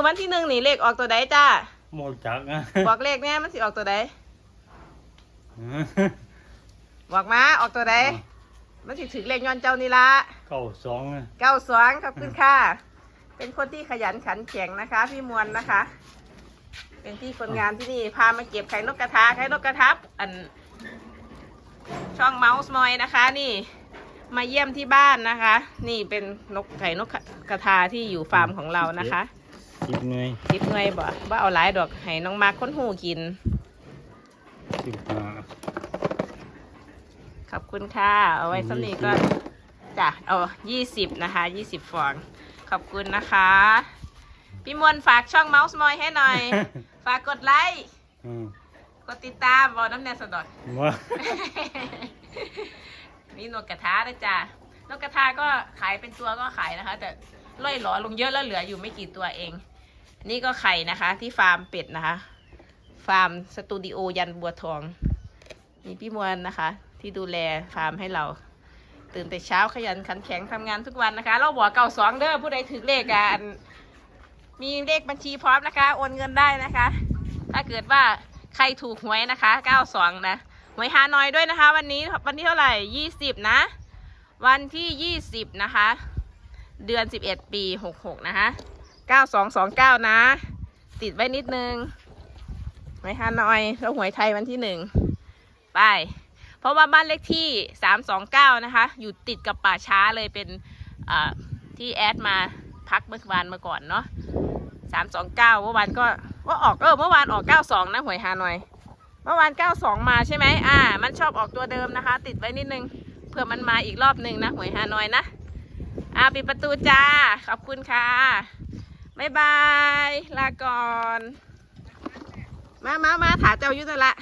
อวันที่หนึ่งนี่เลขออกตัวใดจ้าหมดจักอะบอกเลขแน่มันสิออกตัวใดบอกมาออกตัวใดมันสิถึงเลขย้อนเจ้านี่ละเก้าสองอะเก้าสองขอบคุณค่ะ เป็นคนที่ขยันขันแข็งนะคะ พี่มวลนะคะ เป็นที่คนงานที่นี่พามาเก็บไข่นกกระทาไข่นกกระทับอัน ช่องเมาส์มอยนะคะ นี่มาเยี่ยมที่บ้านนะคะ นี่เป็นนกไข่นกกระทาที่อยู่ฟาร์มของเรานะคะ สิบหน่วยจิบเงยบ่ว่าเอาหลายดอกให้น้องมาร์คค้นหูกินสิบห้าขอบคุณค่ะ เอาไว้สำนีก็จ้ะเอายี่สิบนะคะยี่สิบฟอง ขอบคุณนะคะ พี่มวลฝากช่องเมาส์มอยให้หน่อย ฝากกดไลค์อืมกดติดตามบอกน้ำแนนสดอยว่านี่นกกระทาด้วยจ้ะนกกระทาก็ขายเป็นตัวก็ขายนะคะ แต่ล่อยหลอลงเยอะแล้วเหลืออยู่ไม่กี่ตัวเอง นี่ก็ไข่นะคะ ที่ฟาร์มเป็ดนะคะ ฟาร์มสตูดิโอยันบัวทองมีพี่มวลนะคะ ที่ดูแลฟาร์มให้เรา ตื่นแต่เช้าขยันขันแข็งทำงานทุกวันนะคะ เราบอกเก่าสองเด้อผู้ใดถือเลขกันมีเลขบัญชีพร้อมนะคะ โอนเงินได้นะคะ ถ้าเกิดว่าใครถูกหวยนะคะ92นะหวยฮานอยด้วยนะคะ วันนี้วันที่เท่าไหร่20นะ วันที่20นะคะ เดือน11ปี66นะคะ 9229นะ ติดไว้นิดนึงหวยฮานอยแล้วหวยไทยวันที่หนึ่งไป เพราะว่าบ้านเลขที่329นะคะ อยู่ติดกับป่าช้าเลยเป็นที่แอดมาพักเมื่อวานมาก่อนเนาะสามสองเก้าเมื่อวานก็ว่าออกเออเมื่อวานออกเก้าสองนะหวยฮานอย เมื่อวานเก้าสองมาใช่ไหมอ่า มันชอบออกตัวเดิมนะคะ ติดไว้นิดนึงเผื่อมันมาอีกรอบหนึ่งนะหวยฮานอยนะอ่าปิดประตูจ้า ขอบคุณค่ะ บายบาย ลาก่อน มามามาถาเจ้าอยุทธละ